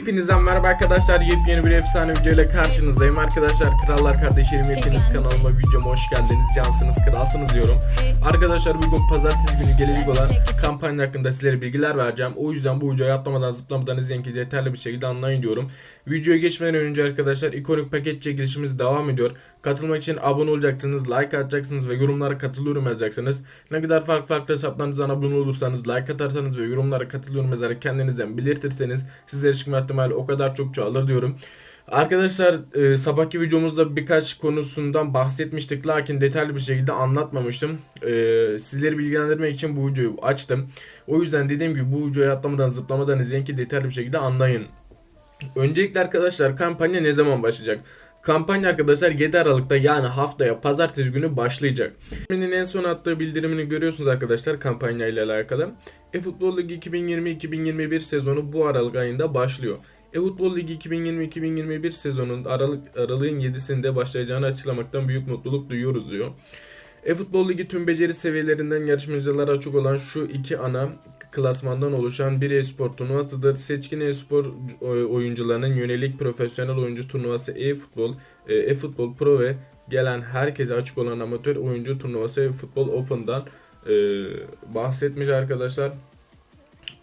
Hepinize merhaba arkadaşlar. Yepyeni bir efsane video ile karşınızdayım. Arkadaşlar krallar kardeşlerim hepiniz kanalıma videoma hoş geldiniz. Cansınız kralsınız diyorum. Arkadaşlar bugün pazartesi günü gelecek olan kampanya hakkında sizlere bilgiler vereceğim. O yüzden bu videoyu atlamadan zıplamadan izleyin ki detaylı bir şekilde anlayın diyorum. Videoya geçmeden önce arkadaşlar ikonik paket çekilişimiz devam ediyor. Katılmak için abone olacaksınız, like atacaksınız ve yorumlara katılıyorum yazacaksınız. Ne kadar farklı farklı hesaplarınızdan abone olursanız, like atarsanız ve yorumlara katılıyorum yazarak kendinizden belirtirseniz sizlere çıkma ihtimali o kadar çok çoğalır diyorum. Arkadaşlar e, sabahki videomuzda birkaç konusundan bahsetmiştik lakin detaylı bir şekilde anlatmamıştım. E, sizleri bilgilendirmek için bu videoyu açtım. O yüzden dediğim gibi bu videoyu atlamadan zıplamadan izleyin ki detaylı bir şekilde anlayın. Öncelikle arkadaşlar kampanya ne zaman başlayacak? Kampanya arkadaşlar 7 Aralık'ta yani haftaya pazartesi günü başlayacak. Benim en son attığı bildirimini görüyorsunuz arkadaşlar kampanya ile alakalı. E-Futbol Ligi 2020-2021 sezonu bu Aralık ayında başlıyor. E-Futbol Ligi 2020-2021 sezonun Aralık Aralık'ın 7'sinde başlayacağını açıklamaktan büyük mutluluk duyuyoruz diyor. E-Futbol Ligi tüm beceri seviyelerinden yarışmacılara açık olan şu iki ana klasmandan oluşan bir e-spor turnuvasıdır. Seçkin e-spor oyuncularının yönelik profesyonel oyuncu turnuvası e-futbol, e, e-futbol pro ve gelen herkese açık olan amatör oyuncu turnuvası e-futbol open'dan e, bahsetmiş arkadaşlar.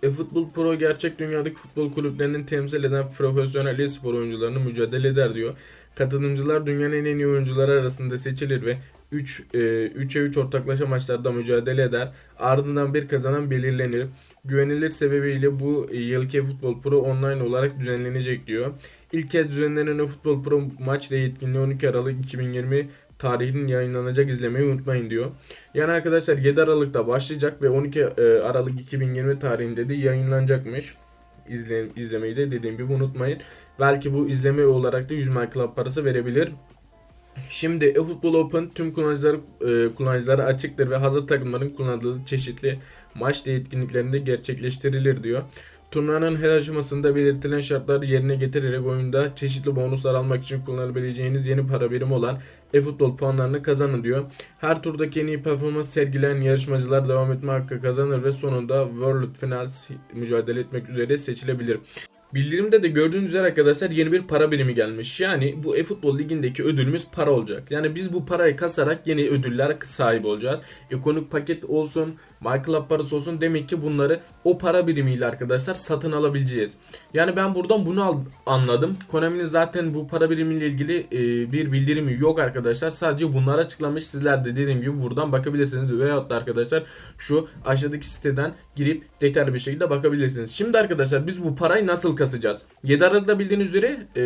E-Futbol Pro gerçek dünyadaki futbol kulüplerinin temsil eden profesyonel e-spor oyuncularını mücadele eder diyor. Katılımcılar dünyanın en iyi oyuncuları arasında seçilir ve 3 e, 3'e 3 ortaklaşa maçlarda mücadele eder. Ardından bir kazanan belirlenir. Güvenilir sebebiyle bu yılki Futbol Pro online olarak düzenlenecek diyor. İlk kez düzenlenen Futbol Pro maç ve etkinliği 12 Aralık 2020 tarihinin yayınlanacak izlemeyi unutmayın diyor. Yani arkadaşlar 7 Aralık'ta başlayacak ve 12 Aralık 2020 tarihinde de yayınlanacakmış. İzle, izlemeyi de dediğim gibi unutmayın. Belki bu izleme olarak da 100 My Club parası verebilir. Şimdi eFootball Open tüm kullanıcıları e, kullanıcılara açıktır ve hazır takımların kullandığı çeşitli maç etkinliklerinde gerçekleştirilir diyor. Turnuvanın her aşamasında belirtilen şartları yerine getirerek oyunda çeşitli bonuslar almak için kullanabileceğiniz yeni para birimi olan e-futbol puanlarını kazanın diyor. Her turdaki en iyi performans sergileyen yarışmacılar devam etme hakkı kazanır ve sonunda World Finals mücadele etmek üzere seçilebilir. Bildirimde de gördüğünüz üzere arkadaşlar yeni bir para birimi gelmiş. Yani bu e-futbol ligindeki ödülümüz para olacak. Yani biz bu parayı kasarak yeni ödüller sahibi olacağız. Ekonomik paket olsun, My Club parası olsun demek ki bunları o para birimiyle arkadaşlar satın alabileceğiz. Yani ben buradan bunu anladım. Konami'nin zaten bu para birimiyle ilgili e, bir bildirimi yok arkadaşlar. Sadece bunları açıklamış. Sizler de dediğim gibi buradan bakabilirsiniz. Veyahut da arkadaşlar şu aşağıdaki siteden girip detaylı bir şekilde bakabilirsiniz. Şimdi arkadaşlar biz bu parayı nasıl kasacağız? 7 Aralık'ta bildiğiniz üzere e,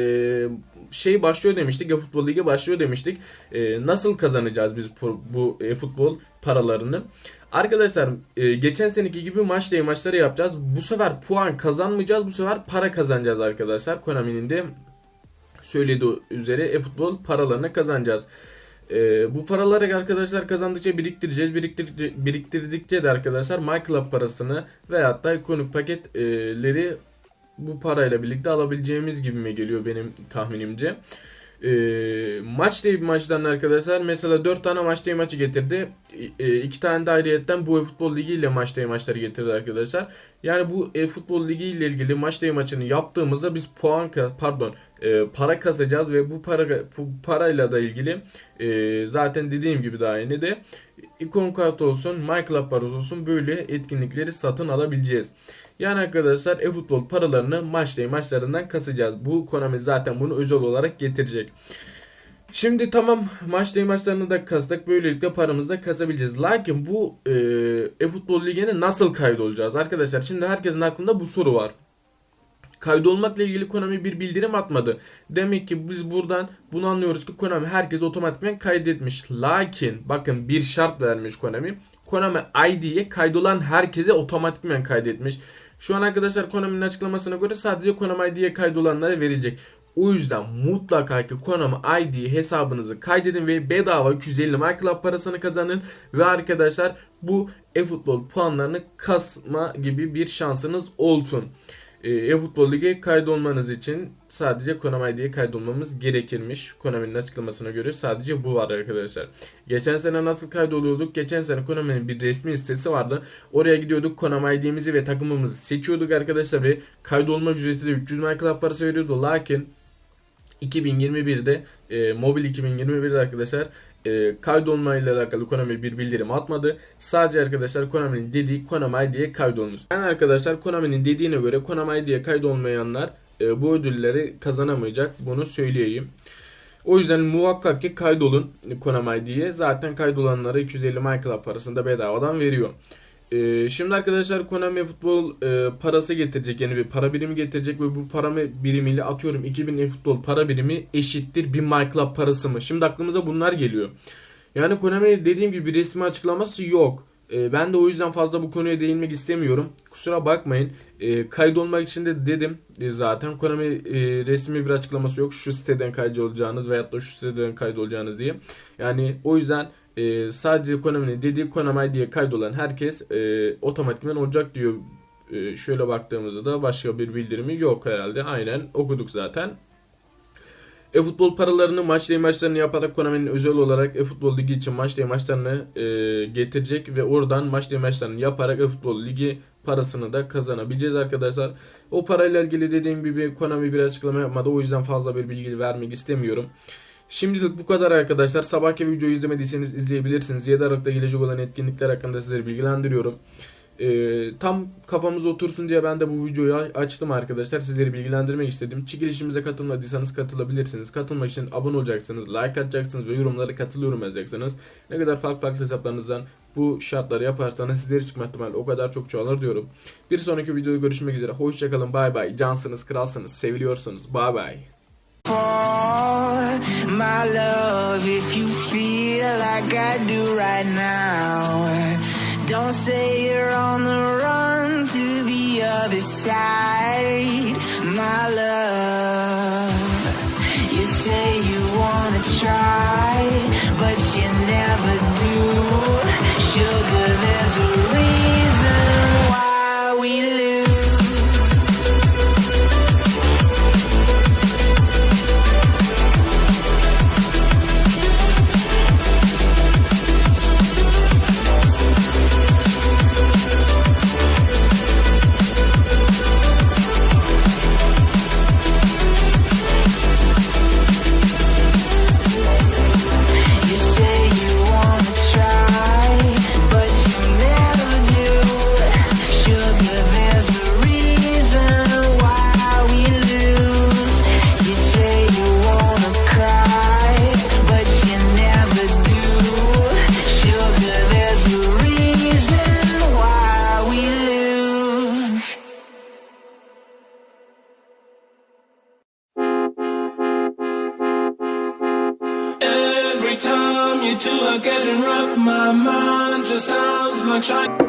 şey başlıyor demiştik. E-Futbol Ligi başlıyor demiştik. E, nasıl kazanacağız biz bu e-futbol paralarını? Arkadaşlar e, geçen seneki gibi maç değil maçları yapacağız. Bu sefer puan kazanmayacağız. Bu sefer para kazanacağız arkadaşlar. Konami'nin de söylediği üzere e-futbol paralarını kazanacağız. E, bu paraları arkadaşlar kazandıkça biriktireceğiz. Biriktir, biriktirdikçe de arkadaşlar My Club parasını veyahut da ekonomik paketleri bu parayla birlikte alabileceğimiz gibi mi geliyor benim tahminimce. E, maç değil maçtan arkadaşlar mesela 4 tane maç değil maçı getirdi. 2 tane de ayrıyetten bu e-futbol ligi ile maç değil maçları getirdi arkadaşlar. Yani bu e-futbol ligi ile ilgili maç değil maçını yaptığımızda biz puan pardon e, para kasacağız ve bu para bu parayla da ilgili e, zaten dediğim gibi daha yeni de ikon kart olsun, My Club parası olsun böyle etkinlikleri satın alabileceğiz. Yani arkadaşlar e-futbol paralarını maç day maçlarından kasacağız. Bu Konami zaten bunu özel olarak getirecek. Şimdi tamam maç day maçlarını da kastık. Böylelikle paramızı da kasabileceğiz. Lakin bu e, e-futbol ligine nasıl kaydolacağız? Arkadaşlar şimdi herkesin aklında bu soru var kaydolmakla ilgili Konami bir bildirim atmadı. Demek ki biz buradan bunu anlıyoruz ki Konami herkes otomatikman kaydetmiş. Lakin bakın bir şart vermiş Konami. Konami ID'ye kaydolan herkese otomatikman kaydetmiş. Şu an arkadaşlar Konami'nin açıklamasına göre sadece Konami ID'ye kaydolanlara verilecek. O yüzden mutlaka ki Konami ID hesabınızı kaydedin ve bedava 250 My parasını kazanın ve arkadaşlar bu e-futbol puanlarını kasma gibi bir şansınız olsun. E, e-futbol ligi kaydolmanız için sadece Konami diye kaydolmamız gerekirmiş. Konami'nin açıklamasına göre sadece bu var arkadaşlar. Geçen sene nasıl kaydoluyorduk? Geçen sene Konami'nin bir resmi sitesi vardı. Oraya gidiyorduk Konami ID'mizi ve takımımızı seçiyorduk arkadaşlar ve kaydolma ücreti de 300 Minecraft parası veriyordu. Lakin 2021'de e, mobil 2021'de arkadaşlar e, kaydolma ile alakalı Konami bir bildirim atmadı. Sadece arkadaşlar Konami'nin dediği Konami diye kaydolmuş. Yani arkadaşlar Konami'nin dediğine göre Konami diye kaydolmayanlar e, bu ödülleri kazanamayacak. Bunu söyleyeyim. O yüzden muhakkak ki kaydolun Konami diye. Zaten kaydolanlara 250 Minecraft parasını bedavadan veriyor. Ee, şimdi arkadaşlar Konami futbol e, parası getirecek yani bir para birimi getirecek ve bu para birimiyle atıyorum 2000 e futbol para birimi eşittir bir MyClub parası mı? Şimdi aklımıza bunlar geliyor. Yani Konami dediğim gibi bir resmi açıklaması yok. E, ben de o yüzden fazla bu konuya değinmek istemiyorum. Kusura bakmayın. E, kaydolmak için de dedim e, zaten Konami e, resmi bir açıklaması yok. Şu siteden kaydolacağınız veyahut da şu siteden kaydolacağınız diye. Yani o yüzden e, sadece Konami'nin dediği Konami diye kaydolan herkes e, otomatikman olacak diyor. E, şöyle baktığımızda da başka bir bildirimi yok herhalde. Aynen okuduk zaten. E-futbol paralarını maç day maçlarını yaparak Konami'nin özel olarak e-futbol ligi için maç day maçlarını e, getirecek ve oradan maç day maçlarını yaparak e-futbol ligi parasını da kazanabileceğiz arkadaşlar. O parayla ilgili dediğim gibi Konami bir açıklama yapmadı. O yüzden fazla bir bilgi vermek istemiyorum. Şimdilik bu kadar arkadaşlar. Sabahki videoyu izlemediyseniz izleyebilirsiniz. 7 Aralık'ta gelecek olan etkinlikler hakkında sizleri bilgilendiriyorum. Ee, tam kafamız otursun diye ben de bu videoyu açtım arkadaşlar. Sizleri bilgilendirmek istedim. Çekilişimize katılmadıysanız katılabilirsiniz. Katılmak için abone olacaksınız, like atacaksınız ve yorumlara katılıyorum yazacaksınız. Ne kadar farklı farklı hesaplarınızdan bu şartları yaparsanız sizleri çıkma ihtimali o kadar çok çoğalır diyorum. Bir sonraki videoda görüşmek üzere. Hoşçakalın. Bay bay. Cansınız, kralsınız, seviliyorsunuz. Bay bay. My love if you feel like I do right now. Don't say you're on the run to the other side, my love. Like shine.